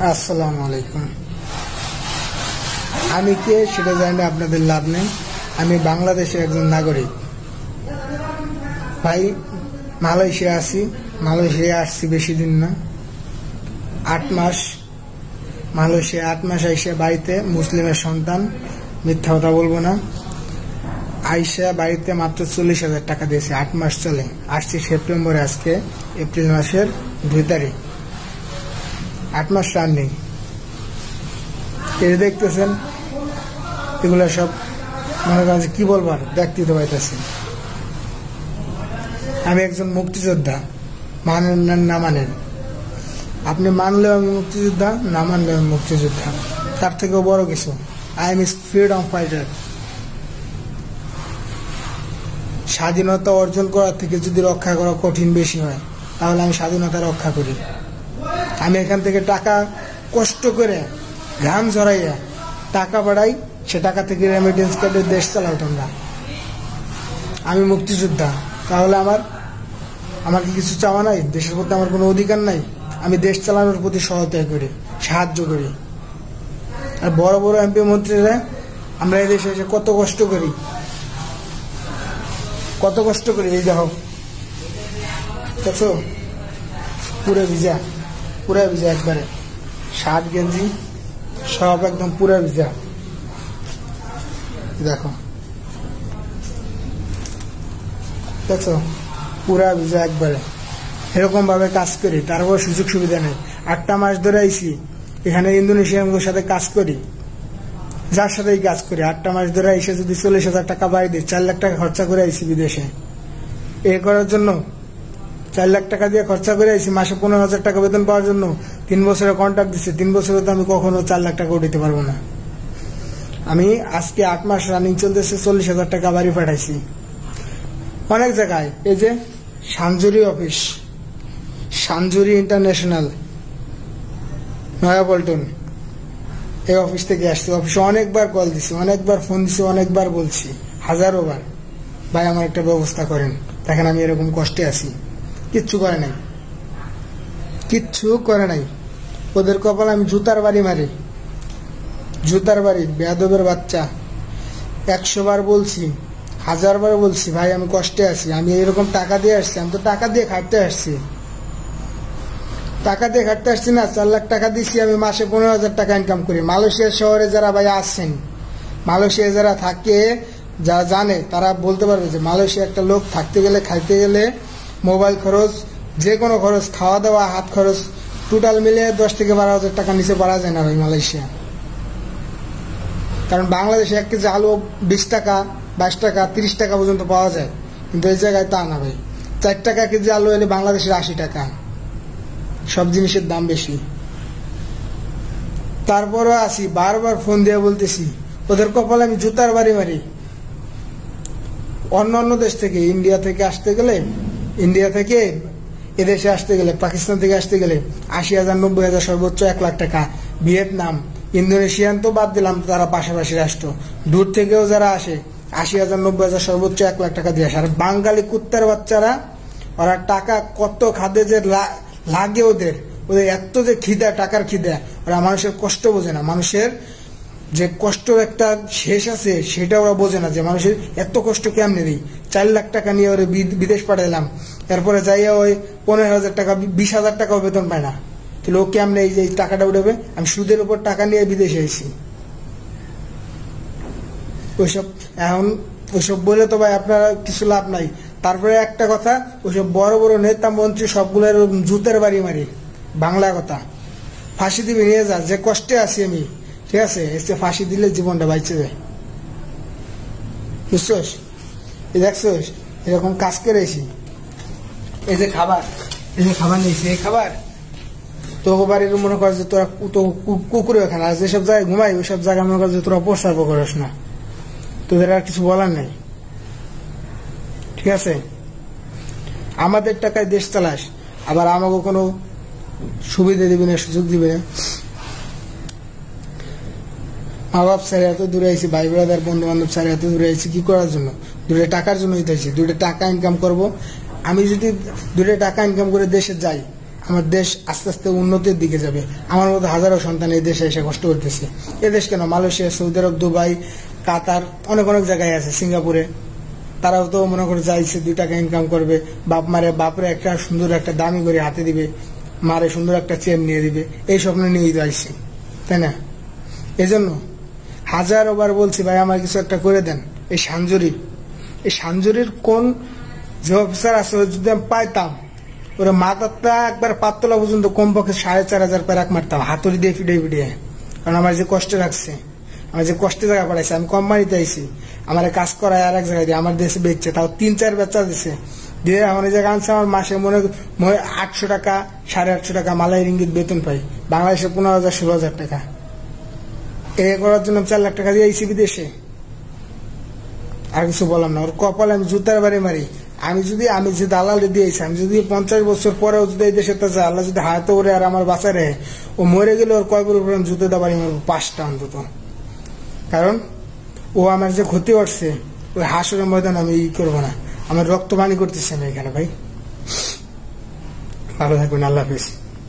আসসালামু আলাইকুম। আমি কে সেটা জানি আপনাদের লাভ নেই। আমি বাংলাদেশের একজন নাগরিক। ভাই, মালয়েশিয়া আছি। মালয়েশিয়া আসছি বেশি দিন না। আট মাস। মালয়েশিয়া আট মাস আইসা বাড়িতে, মুসলিমের সন্তান। মিথ্যা কথা বলব না। আইসা বাড়িতে মাত্র চল্লিশ হাজার টাকা দিয়েছে। আট মাস চলে। আসছি সেপ্টেম্বরে আজকে, এপ্রিল মাসের দুই তারিখ। আট মাস রানিং এই দেখতেছেন, এগুলো সব মনে করেন কি বলবার তো পাইতেছি আমি একজন মুক্তিযোদ্ধা মানেন না মানেন আপনি মানলেও আমি মুক্তিযোদ্ধা, না মানলেও আমি মুক্তিযোদ্ধা। তার থেকেও বড় কিছু আই এম ফ্রিডম ফাইটার স্বাধীনতা অর্জন করার থেকে যদি রক্ষা করা কঠিন বেশি হয়, তাহলে আমি স্বাধীনতা রক্ষা করি। আমি এখান থেকে টাকা কষ্ট করে ঘাম ঝরাইয়া টাকা বাড়াই, সে টাকা থেকে রেমিটেন্স কার্ডে দেশ চালাও তোমরা আমি মুক্তিযোদ্ধা। তাহলে আমার আমার কি কিছু চাওয়া নাই? দেশের প্রতি আমার কোনো অধিকার নাই? আমি দেশ চালানোর প্রতি সহায়তা করি, সাহায্য করি। আর বড় বড় এমপি মন্ত্রীরা আমরা এই দেশে এসে কত কষ্ট করি। কত কষ্ট করি, এই দেখো। দেখছ? পুরো ভিজা। পুরা ভিজা একবারে। শার্ট, গেঞ্জি, সব একদম পুরা ভিজা। দেখো। দেখছ? পুরা ভিজা একবারে। এরকম ভাবে কাজ করি, তারপর সুযোগ সুবিধা নেই। আটটা মাস ধরে আইছি, এখানে ইন্দোনেশিয়ার সাথে কাজ করি। যার সাথেই কাজ করি। আটটা মাস ধরে এসে যদি চল্লিশ হাজার টাকা বাড়ি দিই চার লাখ টাকা খরচা করে আইছি বিদেশে। এ করার জন্য চার লাখ টাকা দিয়ে খরচা করে আসি মাসে পনেরো হাজার টাকা বেতন পাওয়ার জন্য। তিন বছরের কন্ট্রাক্ট দিচ্ছে তিন বছরে তো আমি কখনো চার লাখ টাকা উঠাতে পারব না। আমি আজকে আট মাস রানিং চলতেছে, চল্লিশ হাজার টাকা বাড়ি পাঠাইছি। অনেক জায়গায়, এই যে সানজুরি অফিস, সানজুরি ইন্টারন্যাশনাল, নয়াপল্টন, এই অফিস থেকে আসছি। অফিসে অনেকবার কল দিছি, অনেকবার ফোন দিছি, অনেকবার বলছি, হাজারো বার, ভাই, আমার একটা ব্যবস্থা করেন। দেখেন আমি এরকম কষ্টে আছি। কিচ্ছু করে নাই। কিচ্ছু করে নাই। ওদের কপাল আমি জুতার বাড়ি মারি। জুতার বাড়ি, বেয়াদবের বাচ্চা। একশো বার বলছি হাজার বার বলছি, ভাই, আমি কষ্টে আছি। আমি এরকম টাকা দিয়ে আসছি। আমি তো টাকা দিয়ে খাটতে আসছি। টাকা দিয়ে খাটতে আসছি না, চার লাখ টাকা দিচ্ছি আমি মাসে পনেরো হাজার টাকা ইনকাম করি। মালয়েশিয়া শহরে যারা ভাই আসছেন মালয়েশিয়া যারা থাকে, যারা জানে, তারা বলতে পারবে যে মালয়েশিয়া একটা লোক থাকতে গেলে, খাইতে গেলে মোবাইল খরচ যে কোনো খরচ খাওয়া দাওয়া হাত খরচ টোটাল মিলে দশ থেকে বারো হাজার টাকা নিচে পারা যায় না ভাই মালয়েশিয়া। কারণ বাংলাদেশে এক কেজি আলু বিশ টাকা, বাইশ টাকা, তিরিশ টাকা পর্যন্ত পাওয়া যায়। কিন্তু এই জায়গায় তা না ভাই। চার টাকা কেজি আলু এলে বাংলাদেশের আশি টাকা। সব জিনিসের দাম বেশি। তারপরও আসি, বারবার ফোন দিয়ে বলতেছি, ওদের কপালে আমি জুতার বাড়ি মারি। অন্য অন্য দেশ থেকে, ইন্ডিয়া থেকে আসতে গেলে ইন্ডিয়া থেকে এদেশে আসতে গেলে পাকিস্তান থেকে আসতে গেলে আশি হাজার নব্বই হাজার সর্বোচ্চ এক লাখ টাকা। ভিয়েতনাম, ইন্দোনেশিয়ান তো বাদ দিলাম, তারা পাশাপাশি রাষ্ট্র। দূর থেকেও যারা আসে, আশি হাজার নব্বই হাজার সর্বোচ্চ এক লাখ টাকা দিয়ে আসে। আর বাঙালি কুত্তার বাচ্চারা, ওরা টাকা কত খাদে যে লাগে ওদের ওদের এত যে খিদা, টাকার খিদা, ওরা মানুষের কষ্ট বোঝে না। মানুষের যে কষ্ট একটা শেষ আছে, সেটা ওরা বোঝে না যে মানুষের এত কষ্ট কেমনে দিই? চার লাখ টাকা নিয়ে ওরে বিদেশ পাঠাইলাম। এরপরে যাইয়া ওই পনেরো হাজার টাকা বিশ হাজার টাকাও বেতন পায় না। তাহলে ও কেমনে এই যে টাকাটা উঠবে? আমি সুদের উপর টাকা নিয়ে বিদেশে এসেছি ওইসব, এখন ওইসব বলে তো ভাই আপনার কিছু লাভ নাই। তারপরে একটা কথা, ওইসব বড় বড় নেতা, মন্ত্রী সবগুলোর জুতের বাড়ি মারি। বাংলা কথা। ফাঁসি দিবি নিয়ে যা, যে কষ্টে আছি আমি। ঠিক আছে? এসে ফাঁসি দিলে জীবনটা বাইচে যায়। বুঝছোস? এই দেখছোস? এরকম কাজ করেছি। এই যে খাবার, এই যে খাবার নিয়েছি, এই খাবার। তো বাড়ির মনে কর যে তোরা তো কুকুরে ওখানে, আর যেসব জায়গায় ঘুমাই ওই সব জায়গায় মনে কর যে তোরা প্রস্তাব করিস না। তোদের আর কিছু বলার নেই। ঠিক আছে? আমাদের টাকায় দেশ চালাস, আবার আমাকে কোনো সুবিধা দিবি না, সুযোগ দিবে না। মা বাপ স্যার এত দূরে আইছি, ভাই ব্রাদার বন্ধু বান্ধব স্যার এত দূরে আইছি, কি করার জন্য? দুটো টাকার জন্য হইতেছি দুটো টাকা ইনকাম করব। আমি যদি দুটো টাকা ইনকাম করে দেশে যাই, আমার দেশ আস্তে আস্তে উন্নতির দিকে যাবে। আমার মতো হাজারো সন্তান এই দেশে এসে কষ্ট করতেছে। এ দেশ কেন? মালয়েশিয়া, সৌদি আরব, দুবাই, কাতার, অনেক অনেক জায়গায় আছে, সিঙ্গাপুরে। তারাও তো মনে করে যাইছে দুই টাকা ইনকাম করবে। বাপ মারে, বাপরে একটা সুন্দর একটা দামি করে হাতে দিবে। মারে সুন্দর একটা চেন নিয়ে দিবে। এই স্বপ্ন নিয়েই যাইছে তাই না? এজন্য হাজার বার বলছি, ভাই আমার কিছু একটা করে দেন। এই সাঞ্জুরি। এই সাঞ্জুরির কোন যে অফিসার আছে যদি আমি পাইতাম, ওরা মাথাটা একবার পাতলা পর্যন্ত কমপক্ষে সাড়ে চার হাজার প্যারাক মারতাম, হাতুড়ি দিয়ে ফিডে ফিডিয়ে কারণ আমার যে কষ্ট রাখছে, আমার যে কষ্টে জায়গা পড়াইছে আমি কোম্পানিতে আইছি, আমার কাজ করায় আর এক জায়গায় দিয়ে আমার দেশে বেচছে, তাও তিন চার বেচা দিছে। দিয়ে আমার এই জায়গায় আনছে, আমার মাসে মনে মনে আটশো টাকা, সাড়ে আটশো টাকা মালাই রিঙ্গিত বেতন পাই। বাংলাদেশে পনেরো হাজার, ষোলো হাজার টাকা। এ করার জন্য চার লাখ টাকা দিয়ে আইসি বিদেশে আর কিছু বললাম না, ওর কপালে আমি জুতার বাড়ি মারি। আমি যদি, আমি যে দালালে দিয়েছি আমি যদি পঞ্চাশ বছর পরেও যদি এই দেশে তা যায়, আল্লাহ যদি হাতে ওরে আর আমার বাঁচা রে, ও মরে গেলে ওর কয় উপরে আমি জুতো বাড়ি মারবো, পাঁচটা অন্তত। কারণ, ও আমার যে ক্ষতি করছে, ওই হাসরের ময়দান আমি ই করব না। আমার রক্ত করতেছে না এখানে ভাই। ভালো থাকবেন, আল্লাহ হাফিজ।